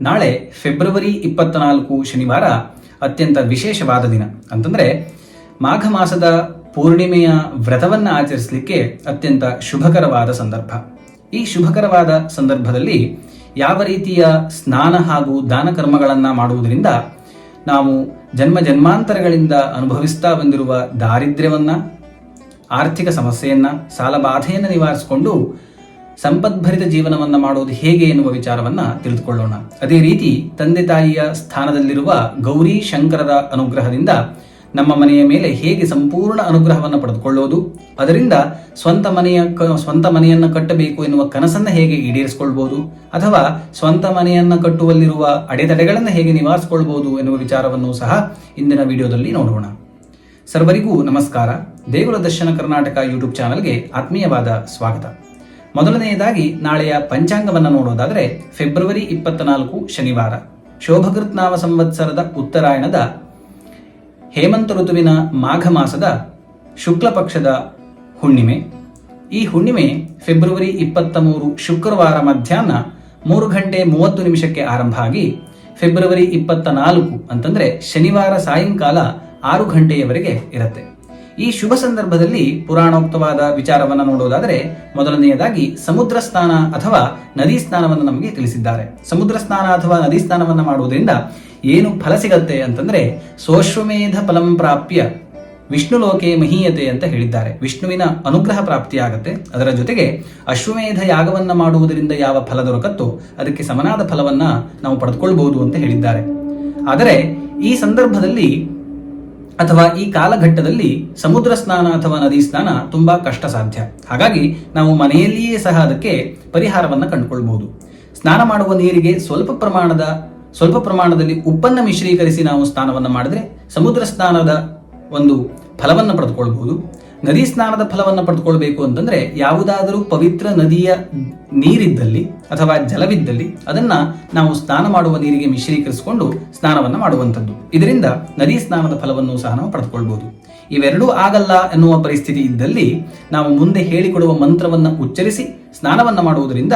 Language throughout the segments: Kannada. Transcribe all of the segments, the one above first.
ನಾಳೆ ಫೆಬ್ರವರಿ ಇಪ್ಪತ್ನಾಲ್ಕು ಶನಿವಾರ ಅತ್ಯಂತ ವಿಶೇಷವಾದ ದಿನ. ಅಂತಂದ್ರೆ ಮಾಘ ಮಾಸದ ಪೂರ್ಣಿಮೆಯ ವ್ರತವನ್ನು ಆಚರಿಸಲಿಕ್ಕೆ ಅತ್ಯಂತ ಶುಭಕರವಾದ ಸಂದರ್ಭ. ಈ ಶುಭಕರವಾದ ಸಂದರ್ಭದಲ್ಲಿ ಯಾವ ರೀತಿಯ ಸ್ನಾನ ಹಾಗೂ ದಾನ ಕರ್ಮಗಳನ್ನ ಮಾಡುವುದರಿಂದ ನಾವು ಜನ್ಮ ಜನ್ಮಾಂತರಗಳಿಂದ ಅನುಭವಿಸ್ತಾ ಬಂದಿರುವ ದಾರಿದ್ರ್ಯವನ್ನು, ಆರ್ಥಿಕ ಸಮಸ್ಯೆಯನ್ನ, ಸಾಲಬಾಧೆಯನ್ನು ನಿವಾರಿಸಿಕೊಂಡು ಸಂಪದ್ಭರಿತ ಜೀವನವನ್ನ ಮಾಡುವುದು ಹೇಗೆ ಎನ್ನುವ ವಿಚಾರವನ್ನ ತಿಳಿದುಕೊಳ್ಳೋಣ. ಅದೇ ರೀತಿ ತಂದೆ ತಾಯಿಯ ಸ್ಥಾನದಲ್ಲಿರುವ ಗೌರಿ ಶಂಕರರ ಅನುಗ್ರಹದಿಂದ ನಮ್ಮ ಮನೆಯ ಮೇಲೆ ಹೇಗೆ ಸಂಪೂರ್ಣ ಅನುಗ್ರಹವನ್ನು ಪಡೆದುಕೊಳ್ಳೋದು, ಅದರಿಂದ ಸ್ವಂತ ಮನೆಯ ಸ್ವಂತ ಮನೆಯನ್ನ ಕಟ್ಟಬೇಕು ಎನ್ನುವ ಕನಸನ್ನ ಹೇಗೆ ಈಡೇರಿಸಿಕೊಳ್ಬಹುದು ಅಥವಾ ಸ್ವಂತ ಮನೆಯನ್ನ ಕಟ್ಟುವಲ್ಲಿರುವ ಅಡೆತಡೆಗಳನ್ನು ಹೇಗೆ ನಿವಾರಿಸಿಕೊಳ್ಬಹುದು ಎನ್ನುವ ವಿಚಾರವನ್ನು ಸಹ ಇಂದಿನ ವಿಡಿಯೋದಲ್ಲಿ ನೋಡೋಣ. ಸರ್ವರಿಗೂ ನಮಸ್ಕಾರ. ದೇಗುಲ ದರ್ಶನ ಕರ್ನಾಟಕ ಯೂಟ್ಯೂಬ್ ಚಾನಲ್ಗೆ ಆತ್ಮೀಯವಾದ ಸ್ವಾಗತ. ಮೊದಲನೆಯದಾಗಿ ನಾಳೆಯ ಪಂಚಾಂಗವನ್ನು ನೋಡೋದಾದರೆ ಫೆಬ್ರವರಿ ಇಪ್ಪತ್ನಾಲ್ಕು ಶನಿವಾರ. ಶೋಭಕೃತ್ನಾಮ ಸಂವತ್ಸರದ ಉತ್ತರಾಯಣದ ಹೇಮಂತ ಋತುವಿನ ಮಾಘ ಮಾಸದ ಶುಕ್ಲ ಪಕ್ಷದ ಹುಣ್ಣಿಮೆ. ಈ ಹುಣ್ಣಿಮೆ ಫೆಬ್ರವರಿ ಇಪ್ಪತ್ತ ಮೂರು ಶುಕ್ರವಾರ ಮಧ್ಯಾಹ್ನ ಮೂರು ಗಂಟೆ ಮೂವತ್ತು ನಿಮಿಷಕ್ಕೆ ಆರಂಭ ಆಗಿ ಫೆಬ್ರವರಿ ಇಪ್ಪತ್ತ ನಾಲ್ಕು ಅಂತಂದರೆ ಶನಿವಾರ ಸಾಯಂಕಾಲ ಆರು ಗಂಟೆಯವರೆಗೆ ಇರುತ್ತೆ. ಈ ಶುಭ ಸಂದರ್ಭದಲ್ಲಿ ಪುರಾಣೋಕ್ತವಾದ ವಿಚಾರವನ್ನು ನೋಡೋದಾದರೆ ಮೊದಲನೆಯದಾಗಿ ಸಮುದ್ರ ಸ್ನಾನ ಅಥವಾ ನದಿ ಸ್ನಾನವನ್ನು ನಮಗೆ ತಿಳಿಸಿದ್ದಾರೆ. ಸಮುದ್ರ ಸ್ನಾನ ಅಥವಾ ನದಿ ಸ್ನಾನವನ್ನು ಮಾಡುವುದರಿಂದ ಏನು ಫಲ ಸಿಗತ್ತೆ ಅಂತಂದ್ರೆ ಸೋಶ್ವಮೇಧ ಫಲಂ ಪ್ರಾಪ್ಯ ವಿಷ್ಣು ಲೋಕೆ ಮಹೀಯತೆ ಅಂತ ಹೇಳಿದ್ದಾರೆ. ವಿಷ್ಣುವಿನ ಅನುಗ್ರಹ ಪ್ರಾಪ್ತಿಯಾಗತ್ತೆ. ಅದರ ಜೊತೆಗೆ ಅಶ್ವಮೇಧ ಯಾಗವನ್ನು ಮಾಡುವುದರಿಂದ ಯಾವ ಫಲ ದೊರಕತ್ತೋ ಅದಕ್ಕೆ ಸಮನಾದ ಫಲವನ್ನ ನಾವು ಪಡೆದುಕೊಳ್ಬಹುದು ಅಂತ ಹೇಳಿದ್ದಾರೆ. ಆದರೆ ಈ ಸಂದರ್ಭದಲ್ಲಿ ಅಥವಾ ಈ ಕಾಲಘಟ್ಟದಲ್ಲಿ ಸಮುದ್ರ ಸ್ನಾನ ಅಥವಾ ನದಿ ಸ್ನಾನ ತುಂಬಾ ಕಷ್ಟ ಸಾಧ್ಯ. ಹಾಗಾಗಿ ನಾವು ಮನೆಯಲ್ಲಿಯೇ ಸಹ ಅದಕ್ಕೆ ಪರಿಹಾರವನ್ನು ಕಂಡುಕೊಳ್ಬಹುದು. ಸ್ನಾನ ಮಾಡುವ ನೀರಿಗೆ ಸ್ವಲ್ಪ ಪ್ರಮಾಣದ, ಸ್ವಲ್ಪ ಪ್ರಮಾಣದಲ್ಲಿ ಉಪ್ಪನ್ನ ಮಿಶ್ರೀಕರಿಸಿ ನಾವು ಸ್ನಾನವನ್ನು ಮಾಡಿದ್ರೆ ಸಮುದ್ರ ಸ್ನಾನದ ಒಂದು ಫಲವನ್ನು ಪಡೆದುಕೊಳ್ಬಹುದು. ನದಿ ಸ್ನಾನದ ಫಲವನ್ನು ಪಡೆದುಕೊಳ್ಬೇಕು ಅಂತಂದ್ರೆ ಯಾವುದಾದರೂ ಪವಿತ್ರ ನದಿಯ ನೀರಿದ್ದಲ್ಲಿ ಅಥವಾ ಜಲವಿದ್ದಲ್ಲಿ ಅದನ್ನ ನಾವು ಸ್ನಾನ ಮಾಡುವ ನೀರಿಗೆ ಮಿಶ್ರೀಕರಿಸಿಕೊಂಡು ಸ್ನಾನವನ್ನು ಮಾಡುವಂಥದ್ದು. ಇದರಿಂದ ನದಿ ಸ್ನಾನದ ಫಲವನ್ನು ಸಹ ನಾವು ಪಡೆದುಕೊಳ್ಬಹುದು ಇವೆರಡೂ ಆಗಲ್ಲ ಎನ್ನುವ ಪರಿಸ್ಥಿತಿ ಇದ್ದಲ್ಲಿ ನಾವು ಮುಂದೆ ಹೇಳಿಕೊಡುವ ಮಂತ್ರವನ್ನು ಉಚ್ಚರಿಸಿ ಸ್ನಾನವನ್ನು ಮಾಡುವುದರಿಂದ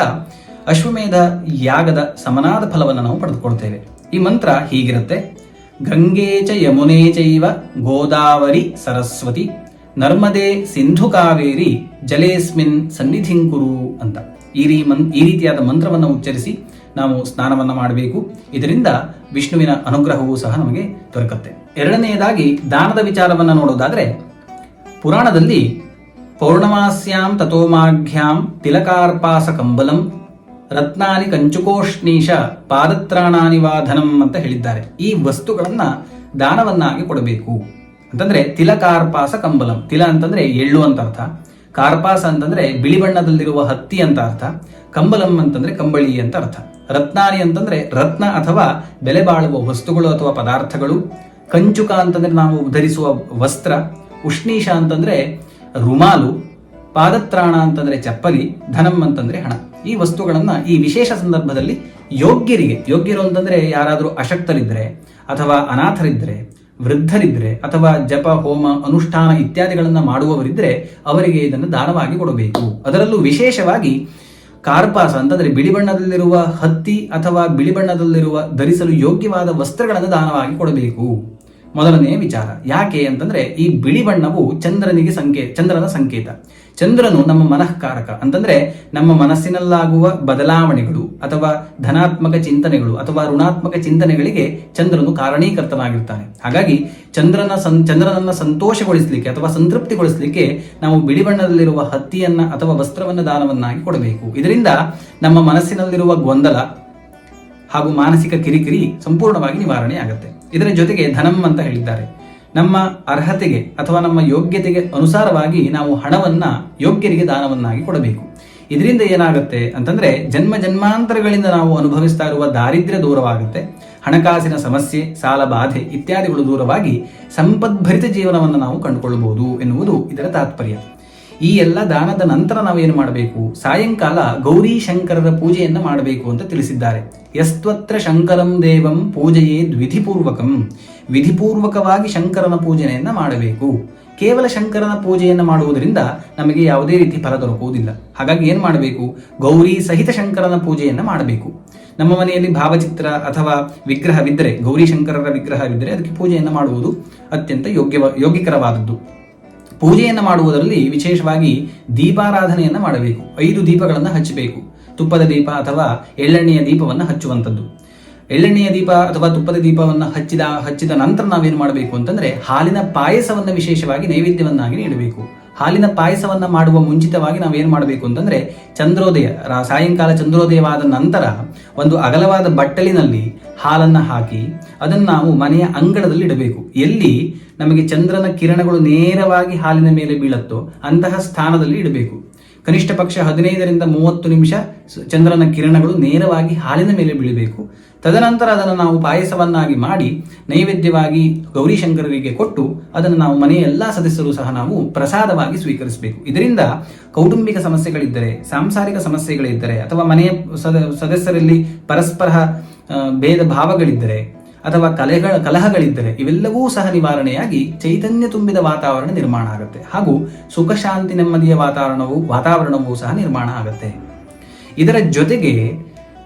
ಅಶ್ವಮೇಧ ಯಾಗದ ಸಮನಾದ ಫಲವನ್ನು ನಾವು ಪಡೆದುಕೊಳ್ತೇವೆ. ಈ ಮಂತ್ರ ಹೀಗಿರುತ್ತೆ. ಗಂಗೆ ಚ ಯಮುನೆ ಚೈವ ಗೋದಾವರಿ ಸರಸ್ವತಿ ನರ್ಮದೆ ಸಿಂಧು ಕಾವೇರಿ ಜಲೇಸ್ಮಿನ್ ಸನ್ನಿಧಿಂಕುರು ಅಂತ. ಈ ರೀ ಮನ್, ಈ ರೀತಿಯಾದ ಮಂತ್ರವನ್ನು ಉಚ್ಚರಿಸಿ ನಾವು ಸ್ನಾನವನ್ನು ಮಾಡಬೇಕು. ಇದರಿಂದ ವಿಷ್ಣುವಿನ ಅನುಗ್ರಹವೂ ಸಹ ನಮಗೆ ದೊರಕುತ್ತೆ. ಎರಡನೆಯದಾಗಿ ದಾನದ ವಿಚಾರವನ್ನು ನೋಡೋದಾದರೆ, ಪುರಾಣದಲ್ಲಿ ಪೌರ್ಣಮಾಸ್ಯಾಂ ತಥೋಮಾಘ್ಯಾಂ ತಿಲಕಾರ್ಪಾಸ ಕಂಬಲಂ ರತ್ನಾನಿ ಕಂಚುಕೋಷ್ಣೀಶ ಪಾದತ್ರಾಣಾನಿವಾಧನಂ ಅಂತ ಹೇಳಿದ್ದಾರೆ. ಈ ವಸ್ತುಗಳನ್ನು ದಾನವನ್ನಾಗಿ ಕೊಡಬೇಕು. ಅಂತಂದ್ರೆ ತಿಲಕಾರ್ಪಾಸ ಕಂಬಲಂ. ತಿಲ ಅಂತಂದ್ರೆ ಎಳ್ಳು ಅಂತ ಅರ್ಥ. ಕಾರ್ಪಾಸ ಅಂತಂದ್ರೆ ಬಿಳಿ ಬಣ್ಣದಲ್ಲಿರುವ ಹತ್ತಿ ಅಂತ ಅರ್ಥ. ಕಂಬಲಂ ಅಂತಂದ್ರೆ ಕಂಬಳಿ ಅಂತ ಅರ್ಥ. ರತ್ನಾನಿ ಅಂತಂದ್ರೆ ರತ್ನ ಅಥವಾ ಬೆಲೆ ಬಾಳುವ ವಸ್ತುಗಳು ಅಥವಾ ಪದಾರ್ಥಗಳು. ಕಂಚುಕ ಅಂತಂದ್ರೆ ನಾವು ಧರಿಸುವ ವಸ್ತ್ರ. ಉಷ್ಣೀಶ ಅಂತಂದ್ರೆ ರುಮಾಲು. ಪಾದತ್ರಾಣ ಅಂತಂದ್ರೆ ಚಪ್ಪಲಿ. ಧನಂ ಅಂತಂದ್ರೆ ಹಣ. ಈ ವಸ್ತುಗಳನ್ನ ಈ ವಿಶೇಷ ಸಂದರ್ಭದಲ್ಲಿ ಯೋಗ್ಯರಿಗೆ. ಯೋಗ್ಯರು ಅಂತಂದ್ರೆ ಯಾರಾದರೂ ಅಶಕ್ತರಿದ್ರೆ ಅಥವಾ ಅನಾಥರಿದ್ರೆ. ವೃದ್ಧರಿದ್ರೆ ಅಥವಾ ಜಪ, ಹೋಮ, ಅನುಷ್ಠಾನ ಇತ್ಯಾದಿಗಳನ್ನ ಮಾಡುವವರಿದ್ರೆ ಅವರಿಗೆ ಇದನ್ನು ದಾನವಾಗಿ ಕೊಡಬೇಕು. ಅದರಲ್ಲೂ ವಿಶೇಷವಾಗಿ ಕಾರ್ಪಾಸ ಅಂತಂದ್ರೆ ಬಿಳಿ ಬಣ್ಣದಲ್ಲಿರುವ ಹತ್ತಿ ಅಥವಾ ಬಿಳಿ ಬಣ್ಣದಲ್ಲಿರುವ ಧರಿಸಲು ಯೋಗ್ಯವಾದ ವಸ್ತ್ರಗಳನ್ನು ದಾನವಾಗಿ ಕೊಡಬೇಕು. ಮೊದಲನೆಯ ವಿಚಾರ, ಯಾಕೆ ಅಂತಂದ್ರೆ ಈ ಬಿಳಿ ಬಣ್ಣವು ಚಂದ್ರನಿಗೆ ಸಂಕೇತ ಚಂದ್ರನ ಸಂಕೇತ. ಚಂದ್ರನು ನಮ್ಮ ಮನಃಕಾರಕ. ಅಂತಂದ್ರೆ ನಮ್ಮ ಮನಸ್ಸಿನಲ್ಲಾಗುವ ಬದಲಾವಣೆಗಳು ಅಥವಾ ಧನಾತ್ಮಕ ಚಿಂತನೆಗಳು ಅಥವಾ ಋಣಾತ್ಮಕ ಚಿಂತನೆಗಳಿಗೆ ಚಂದ್ರನು ಕಾರಣೀಕರ್ತನಾಗಿರ್ತಾನೆ ಹಾಗಾಗಿ ಚಂದ್ರನ ಸಂ, ಚಂದ್ರನನ್ನ ಸಂತೋಷಗೊಳಿಸಲಿಕ್ಕೆ ಅಥವಾ ಸಂತೃಪ್ತಿಗೊಳಿಸಲಿಕ್ಕೆ ನಾವು ಬಿಳಿ ಬಣ್ಣದಲ್ಲಿರುವ ಹತ್ತಿಯನ್ನ ಅಥವಾ ವಸ್ತ್ರವನ್ನು ದಾನವನ್ನಾಗಿ ಕೊಡಬೇಕು. ಇದರಿಂದ ನಮ್ಮ ಮನಸ್ಸಿನಲ್ಲಿರುವ ಗೊಂದಲ ಹಾಗೂ ಮಾನಸಿಕ ಕಿರಿಕಿರಿ ಸಂಪೂರ್ಣವಾಗಿ ನಿವಾರಣೆ ಆಗುತ್ತೆ ಇದರ ಜೊತೆಗೆ ಧನಂ ಅಂತ ಹೇಳಿದ್ದಾರೆ. ನಮ್ಮ ಅರ್ಹತೆಗೆ ಅಥವಾ ನಮ್ಮ ಯೋಗ್ಯತೆಗೆ ಅನುಸಾರವಾಗಿ ನಾವು ಹಣವನ್ನ ಯೋಗ್ಯರಿಗೆ ದಾನವನ್ನಾಗಿ ಕೊಡಬೇಕು. ಇದರಿಂದ ಏನಾಗುತ್ತೆ ಅಂತಂದ್ರೆ ಜನ್ಮ ಜನ್ಮಾಂತರಗಳಿಂದ ನಾವು ಅನುಭವಿಸ್ತಾ ಇರುವ ದಾರಿದ್ರ್ಯ ದೂರವಾಗುತ್ತೆ. ಹಣಕಾಸಿನ ಸಮಸ್ಯೆ, ಸಾಲ ಬಾಧೆ ಇತ್ಯಾದಿಗಳು ದೂರವಾಗಿ ಸಂಪದ್ಭರಿತ ಜೀವನವನ್ನು ನಾವು ಕಂಡುಕೊಳ್ಳಬಹುದು ಎನ್ನುವುದು ಇದರ ತಾತ್ಪರ್ಯ. ಈ ಎಲ್ಲ ದಾನದ ನಂತರ ನಾವೇನು ಮಾಡಬೇಕು? ಸಾಯಂಕಾಲ ಗೌರಿ ಶಂಕರರ ಪೂಜೆಯನ್ನು ಮಾಡಬೇಕು ಅಂತ ತಿಳಿಸಿದ್ದಾರೆ. ಯಸ್ತ್ವತ್ರ ಶಂಕರಂ ದೇವಂ ಪೂಜೆಯೇ ವಿಧಿಪೂರ್ವಕಂ. ವಿಧಿಪೂರ್ವಕವಾಗಿ ಶಂಕರನ ಪೂಜೆಯನ್ನ ಮಾಡಬೇಕು. ಕೇವಲ ಶಂಕರನ ಪೂಜೆಯನ್ನು ಮಾಡುವುದರಿಂದ ನಮಗೆ ಯಾವುದೇ ರೀತಿ ಫಲ ದೊರಕುವುದಿಲ್ಲ. ಹಾಗಾಗಿ ಏನು ಮಾಡಬೇಕು? ಗೌರಿ ಸಹಿತ ಶಂಕರನ ಪೂಜೆಯನ್ನು ಮಾಡಬೇಕು. ನಮ್ಮ ಮನೆಯಲ್ಲಿ ಭಾವಚಿತ್ರ ಅಥವಾ ವಿಗ್ರಹವಿದ್ದರೆ, ಗೌರಿ ಶಂಕರರ ವಿಗ್ರಹವಿದ್ದರೆ ಅದಕ್ಕೆ ಪೂಜೆಯನ್ನು ಮಾಡುವುದು ಅತ್ಯಂತ ಯೋಗ್ಯ ಯೋಗ್ಯಕರವಾದದ್ದು. ಪೂಜೆಯನ್ನು ಮಾಡುವುದರಲ್ಲಿ ವಿಶೇಷವಾಗಿ ದೀಪಾರಾಧನೆಯನ್ನು ಮಾಡಬೇಕು. ಐದು ದೀಪಗಳನ್ನು ಹಚ್ಚಬೇಕು. ತುಪ್ಪದ ದೀಪ ಅಥವಾ ಎಳ್ಳೆಣ್ಣೆಯ ದೀಪವನ್ನು ಹಚ್ಚುವಂಥದ್ದು. ಎಳ್ಳೆಣ್ಣೆಯ ದೀಪ ಅಥವಾ ತುಪ್ಪದ ದೀಪವನ್ನು ಹಚ್ಚಿದ ಹಚ್ಚಿದ ನಂತರ ನಾವೇನು ಮಾಡಬೇಕು ಅಂತಂದ್ರೆ ಹಾಲಿನ ಪಾಯಸವನ್ನು ವಿಶೇಷವಾಗಿ ನೈವೇದ್ಯವನ್ನಾಗಿ ನೀಡಬೇಕು. ಹಾಲಿನ ಪಾಯಸವನ್ನ ಮಾಡುವ ಮುಂಚಿತವಾಗಿ ನಾವೇನು ಮಾಡಬೇಕು ಅಂತಂದ್ರೆ ಚಂದ್ರೋದಯ ಸಾಯಂಕಾಲ ಚಂದ್ರೋದಯವಾದ ನಂತರ ಒಂದು ಅಗಲವಾದ ಬಟ್ಟಲಿನಲ್ಲಿ ಹಾಲನ್ನ ಹಾಕಿ ಅದನ್ನು ನಾವು ಮನೆಯ ಅಂಗಳದಲ್ಲಿ ಇಡಬೇಕು. ಎಲ್ಲಿ ನಮಗೆ ಚಂದ್ರನ ಕಿರಣಗಳು ನೇರವಾಗಿ ಹಾಲಿನ ಮೇಲೆ ಬೀಳತ್ತೋ ಅಂತಹ ಸ್ಥಾನದಲ್ಲಿ ಇಡಬೇಕು. ಕನಿಷ್ಠ ಪಕ್ಷ ಹದಿನೈದರಿಂದ ಮೂವತ್ತು ನಿಮಿಷ ಚಂದ್ರನ ಕಿರಣಗಳು ನೇರವಾಗಿ ಹಾಲಿನ ಮೇಲೆ ಬೀಳಬೇಕು. ತದನಂತರ ಅದನ್ನು ನಾವು ಪಾಯಸವನ್ನಾಗಿ ಮಾಡಿ ನೈವೇದ್ಯವಾಗಿ ಗೌರಿಶಂಕರರಿಗೆ ಕೊಟ್ಟು ಅದನ್ನು ನಾವು ಮನೆಯ ಎಲ್ಲ ಸದಸ್ಯರು ಸಹ ನಾವು ಪ್ರಸಾದವಾಗಿ ಸ್ವೀಕರಿಸಬೇಕು. ಇದರಿಂದ ಕೌಟುಂಬಿಕ ಸಮಸ್ಯೆಗಳಿದ್ದರೆ, ಸಾಂಸಾರಿಕ ಸಮಸ್ಯೆಗಳಿದ್ದರೆ, ಅಥವಾ ಮನೆಯ ಸದ, ಸದಸ್ಯರಲ್ಲಿ ಪರಸ್ಪರ ಭೇದ ಭಾವಗಳಿದ್ದರೆ, ಅಥವಾ ಕಲೆಗಳ ಕಲಹಗಳಿದ್ದರೆ, ಇವೆಲ್ಲವೂ ಸಹ ನಿವಾರಣೆಯಾಗಿ ಚೈತನ್ಯ ತುಂಬಿದ ವಾತಾವರಣ ನಿರ್ಮಾಣ ಆಗುತ್ತೆ. ಹಾಗೂ ಸುಖ ಶಾಂತಿ ನೆಮ್ಮದಿಯ ವಾತಾವರಣವು, ವಾತಾವರಣವೂ ಸಹ ನಿರ್ಮಾಣ ಆಗುತ್ತೆ. ಇದರ ಜೊತೆಗೆ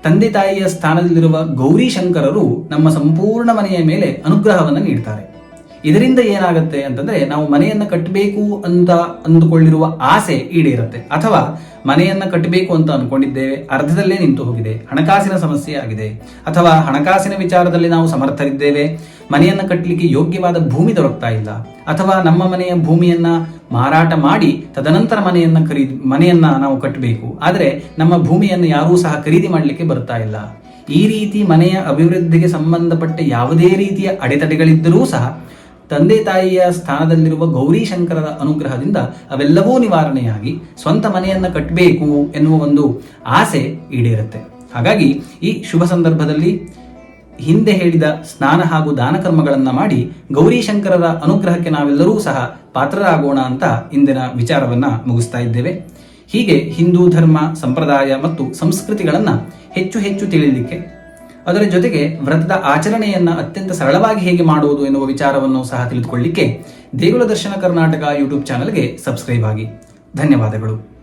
ತಂದೆ ತಾಯಿಯ ಸ್ಥಾನದಲ್ಲಿರುವ ಗೌರಿ ಶಂಕರರು ನಮ್ಮ ಸಂಪೂರ್ಣ ಮನೆಯ ಮೇಲೆ ಅನುಗ್ರಹವನ್ನು ನೀಡ್ತಾರೆ. ಇದರಿಂದ ಏನಾಗುತ್ತೆ ಅಂತಂದ್ರೆ ನಾವು ಮನೆಯನ್ನ ಕಟ್ಟಬೇಕು ಅಂತ ಅಂದುಕೊಳ್ಳಿರುವ ಆಸೆ ಈಡೇರುತ್ತೆ. ಅಥವಾ ಮನೆಯನ್ನ ಕಟ್ಟಬೇಕು ಅಂತ ಅಂದ್ಕೊಂಡಿದ್ದೇವೆ ಅರ್ಧದಲ್ಲೇ ನಿಂತು ಹೋಗಿದೆ, ಹಣಕಾಸಿನ ಸಮಸ್ಯೆ ಆಗಿದೆ, ಅಥವಾ ಹಣಕಾಸಿನ ವಿಚಾರದಲ್ಲಿ ನಾವು ಸಮರ್ಥರಿದ್ದೇವೆ, ಮನೆಯನ್ನ ಕಟ್ಟಲಿಕ್ಕೆ ಯೋಗ್ಯವಾದ ಭೂಮಿ ದೊರಕ್ತಾ ಇಲ್ಲ, ಅಥವಾ ನಮ್ಮ ಮನೆಯ ಭೂಮಿಯನ್ನ ಮಾರಾಟ ಮಾಡಿ ತದನಂತರ ಮನೆಯನ್ನ ಖರೀದಿ ಮನೆಯನ್ನ ನಾವು ಕಟ್ಟಬೇಕು ಆದರೆ ನಮ್ಮ ಭೂಮಿಯನ್ನು ಯಾರೂ ಸಹ ಖರೀದಿ ಮಾಡಲಿಕ್ಕೆ ಬರ್ತಾ ಇಲ್ಲ. ಈ ರೀತಿ ಮನೆಯ ಅಭಿವೃದ್ಧಿಗೆ ಸಂಬಂಧಪಟ್ಟ ಯಾವುದೇ ರೀತಿಯ ಅಡೆತಡೆಗಳಿದ್ದರೂ ಸಹ ತಂದೆ ತಾಯಿಯ ಸ್ಥಾನದಲ್ಲಿರುವ ಗೌರಿ ಶಂಕರರ ಅನುಗ್ರಹದಿಂದ ಅವೆಲ್ಲವೂ ನಿವಾರಣೆಯಾಗಿ ಸ್ವಂತ ಮನೆಯನ್ನ ಕಟ್ಟಬೇಕು ಎನ್ನುವ ಒಂದು ಆಸೆ ಈಡೇರುತ್ತೆ. ಹಾಗಾಗಿ ಈ ಶುಭ ಸಂದರ್ಭದಲ್ಲಿ ಹಿಂದೆ ಹೇಳಿದ ಸ್ನಾನ ಹಾಗೂ ದಾನ ಕರ್ಮಗಳನ್ನ ಮಾಡಿ ಗೌರಿ ಶಂಕರರ ಅನುಗ್ರಹಕ್ಕೆ ನಾವೆಲ್ಲರೂ ಸಹ ಪಾತ್ರರಾಗೋಣ ಅಂತ ಇಂದಿನ ವಿಚಾರವನ್ನ ಮುಗಿಸ್ತಾ ಇದ್ದೇವೆ. ಹೀಗೆ ಹಿಂದೂ ಧರ್ಮ, ಸಂಪ್ರದಾಯ ಮತ್ತು ಸಂಸ್ಕೃತಿಗಳನ್ನು ಹೆಚ್ಚು ಹೆಚ್ಚು ತಿಳಿಯಲಿಕ್ಕೆ ಅದರ ಜೊತೆಗೆ ವ್ರತದ ಆಚರಣೆಯನ್ನು ಅತ್ಯಂತ ಸರಳವಾಗಿ ಹೇಗೆ ಮಾಡುವುದು ಎನ್ನುವ ವಿಚಾರವನ್ನು ಸಹ ತಿಳಿದುಕೊಳ್ಳಿಕ್ಕೆ ದೇಗುಲ ದರ್ಶನ ಕರ್ನಾಟಕ ಯೂಟ್ಯೂಬ್ ಚಾನಲ್ಗೆ ಸಬ್ಸ್ಕ್ರೈಬ್ ಆಗಿ. ಧನ್ಯವಾದಗಳು.